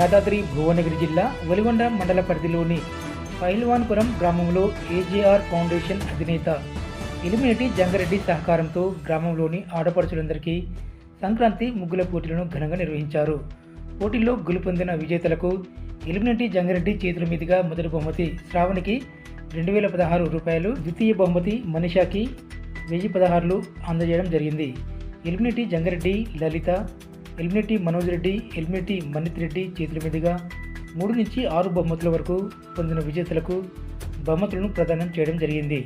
యాదాద్రి భువనగిరి జిల్లా ఒలిగొండ మండల పరిధిలోని పైల్వాన్పురం గ్రామంలో ఏజేఆర్ ఫౌండేషన్ అధినేత ఎలిమినేటి జంగారెడ్డి సహకారంతో గ్రామంలోని ఆడపడుచులందరికీ సంక్రాంతి ముగ్గుల పోటీలను ఘనంగా నిర్వహించారు. పోటీల్లో గెలుపొందిన విజేతలకు ఎలిమినేటి జంగారెడ్డి చేతుల మీదుగా మొదటి బహుమతి శ్రావణికి రెండు వేల పదహారు రూపాయలు ద్వితీయ బహుమతి మనిషాకి వెయ్యి పదహారులు అందజేయడం జరిగింది. ఎలిమినేటి జంగారెడ్డి లలిత ఎలిమినేటి మనోజ్ రెడ్డి ఎలిమినేటి మన్నిత్ రెడ్డి చేతుల మీదుగా మూడు నుంచి ఆరు బహుమతుల వరకు పొందిన విజేతలకు బహుమతులను ప్రదానం చేయడం జరిగింది.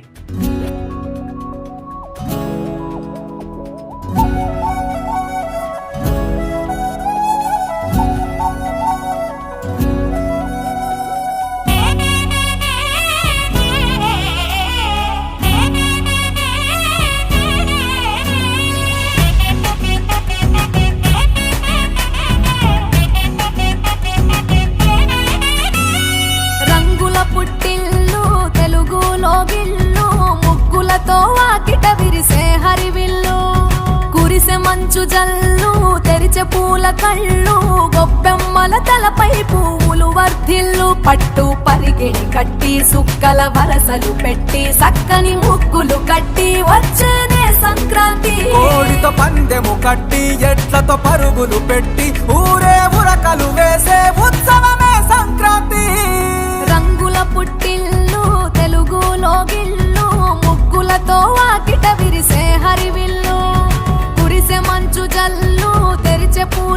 జల్లు తెరిచే పూల కళ్ళు గొప్పెమ్మల తలపై పువ్వులు వర్ధిల్లు పట్టు పరిగిణి కట్టి సుక్కల వరసలు పెట్టి సక్కని ముగ్గులు కట్టి వచ్చేనే సంక్రాంతి. కోడితో పందెము కట్టి ఎట్లతో పరుగులు పెట్టి ఊరే ఉరకలు వేసే ఉత్సవమే సంక్రాంతి. రంగుల పుట్టిల్లు తెలుగులో గిల్లు ముగ్గులతో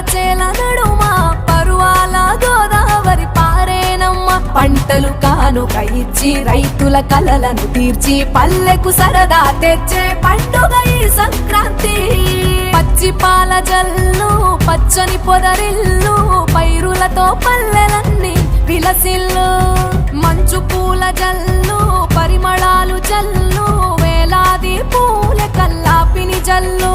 చేల నడుమా పరువాల గోదావరి పారేనమ్మ. పంటలు కానుక ఇచ్చి రైతుల కలలను తీర్చి పల్లెకు సరదా తెచ్చే పండుగ ఈ సంక్రాంతి. పచ్చి పాల జల్లు పచ్చని పొదరిల్లు పైరులతో పల్లెలన్నీ విలసిల్లు. మంచు పూల జల్లు పరిమళాలు జల్లు వేలాది పూల కల్లాపిని జల్లు.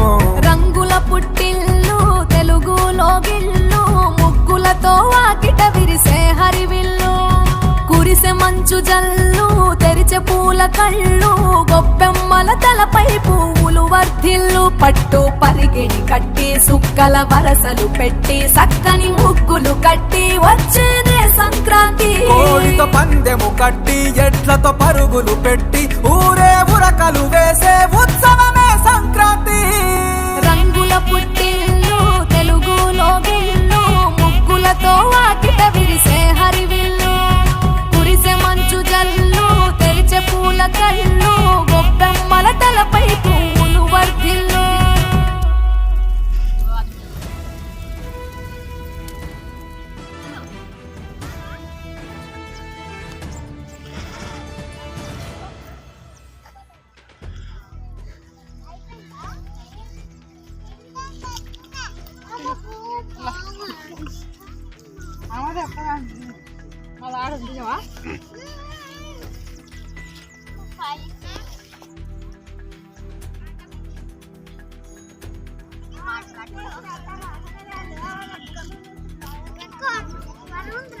కురిసె మంచు జల్లు తెరిచే పూల కళ్ళు గొప్పెమ్మల తలపై పువ్వులు వర్ధిల్లు పట్టు పరిగిణి కట్టి సుక్కల వరసలు పెట్టి సక్కని ముగ్గులు కట్టి వచ్చేదే సంక్రాంతి. కోడితో పందెము కట్టి ఎడ్లతో పరుగులు పెట్టి ఊరే ఉరకలు వేసే ఉత్సవమే సంక్రాంతి. Con, varón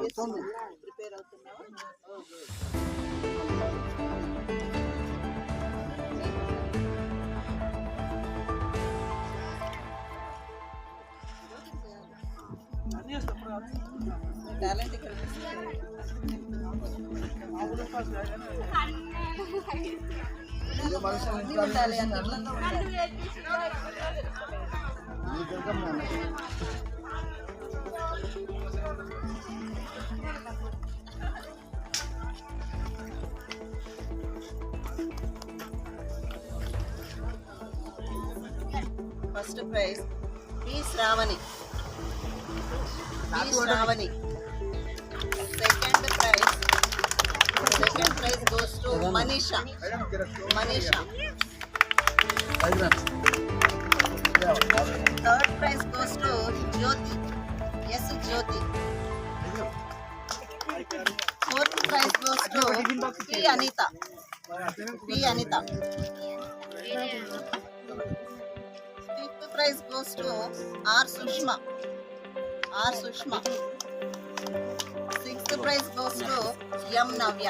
ప్రిపేర్ అవుతున్నావా టాలెంట్ ఇక్కడ ఉండాలి అని అట్లా first prize P Shravani P Shravani second prize second prize goes to Manisha Manisha third prize goes to Jyothi S Jyothi fourth prize goes P Anitha P Anitha fifth prize goes to R Sushma R Sushma sixth prize goes to M Navya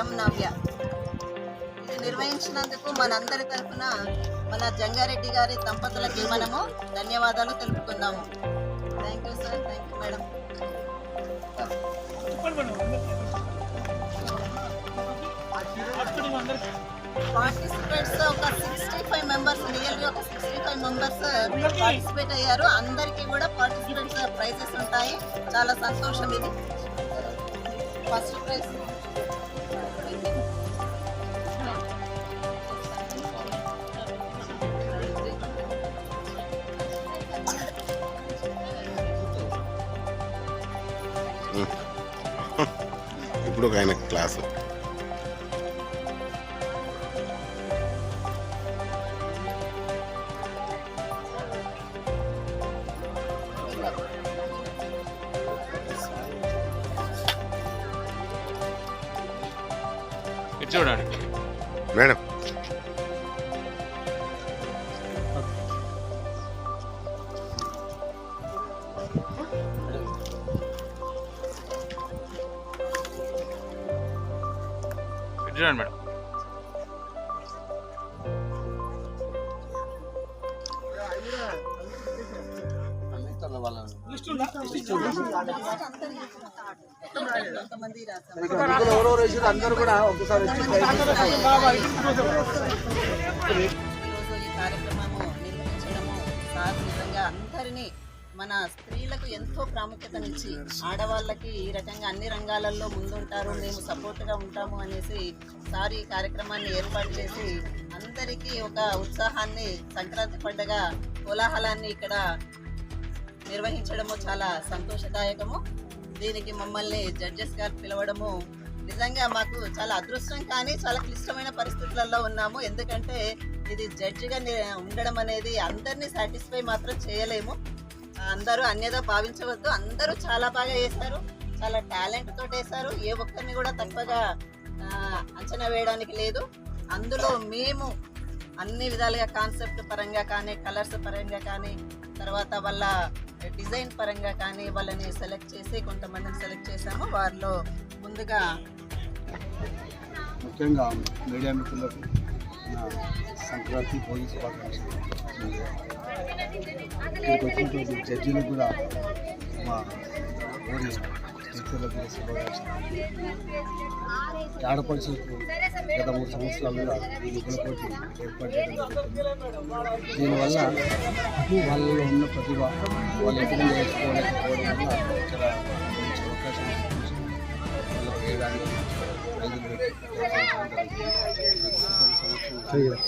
M Navya ఇది నిర్వహించినందుకు మనందరి తరఫున మన జంగారెడ్డి గారి దంపతులకి మనము ధన్యవాదాలు తెలుపుకుందాము thank you sir thank you madam participates ఒక సిక్స్టీ ఫైవ్ మెంబర్స్ నియర్లీ ఒక సిక్స్టీ ఫైవ్ మెంబర్స్ పార్టిసిపేట్ అయ్యారు. అందరికీ కూడా పార్టిసిపేట్స్ ప్రైజెస్ ఉంటాయి. చాలా సంతోషం ఇది. ఫస్ట్ ప్రైజ్ ఇప్పుడు ఒక ఆయన క్లాసు. చూడండి మేడం. కార్యక్రమము నిర్వహించడము సార్ నిజంగా అందరినీ మన స్త్రీలకు ఎంతో ప్రాముఖ్యతనిచ్చి ఆడవాళ్ళకి ఈ రకంగా అన్ని రంగాలలో ముందుంటారు మేము సపోర్ట్గా ఉంటాము అనేసి సార్ ఈ కార్యక్రమాన్ని ఏర్పాటు చేసి అందరికీ ఒక ఉత్సాహాన్ని సంక్రాంతి పండుగ కోలాహలాన్ని ఇక్కడ నిర్వహించడము చాలా సంతోషదాయకము. దీనికి మమ్మల్ని జడ్జెస్ గారు పిలవడము నిజంగా మాకు చాలా అదృష్టం కానీ చాలా క్లిష్టమైన పరిస్థితులలో ఉన్నాము. ఎందుకంటే ఇది జడ్జిగా ఉండడం అనేది అందరినీ సాటిస్ఫై మాత్రం చేయలేము. అందరూ అన్యదా భావించవద్దు. అందరూ చాలా బాగా వేశారు చాలా టాలెంట్ తోటి వేశారు ఏ ఒక్కరిని కూడా తక్కువగా అంచనా వేయడానికి లేదు. అందులో మేము అన్ని విధాలుగా కాన్సెప్ట్ పరంగా కానీ కలర్స్ పరంగా కానీ తర్వాత వాళ్ళ డిజైన్ పరంగా కానీ వాళ్ళని సెలెక్ట్ చేసి కొంతమందిని సెలెక్ట్ చేశాము. వారిలో ముందుగా ముఖ్యంగా మీడియా మిత్రులకు సంక్రాంతి భోగి శుభాకాంక్షలు. ఇక్కడికి వచ్చినటువంటి జడ్జీలకు కూడా మా ఊరి మిత్రులకు కూడా శుభాకాంక్షలు ఆడపడుచులకు గత మూడు సంవత్సరాలుగా ఈ ముగ్గుల పోటీ ఏర్పాటు చేయడం జరుగుతుంది దీనివల్ల వాళ్ళలో ఉన్న ప్రతిభ వాళ్ళు ఎప్పుడు నేర్చుకోలేకపోవడం వల్ల ఇక్కడ మంచి అవకాశం వాళ్ళకి వేయడానికి ఐదు ధన్యవాదాలు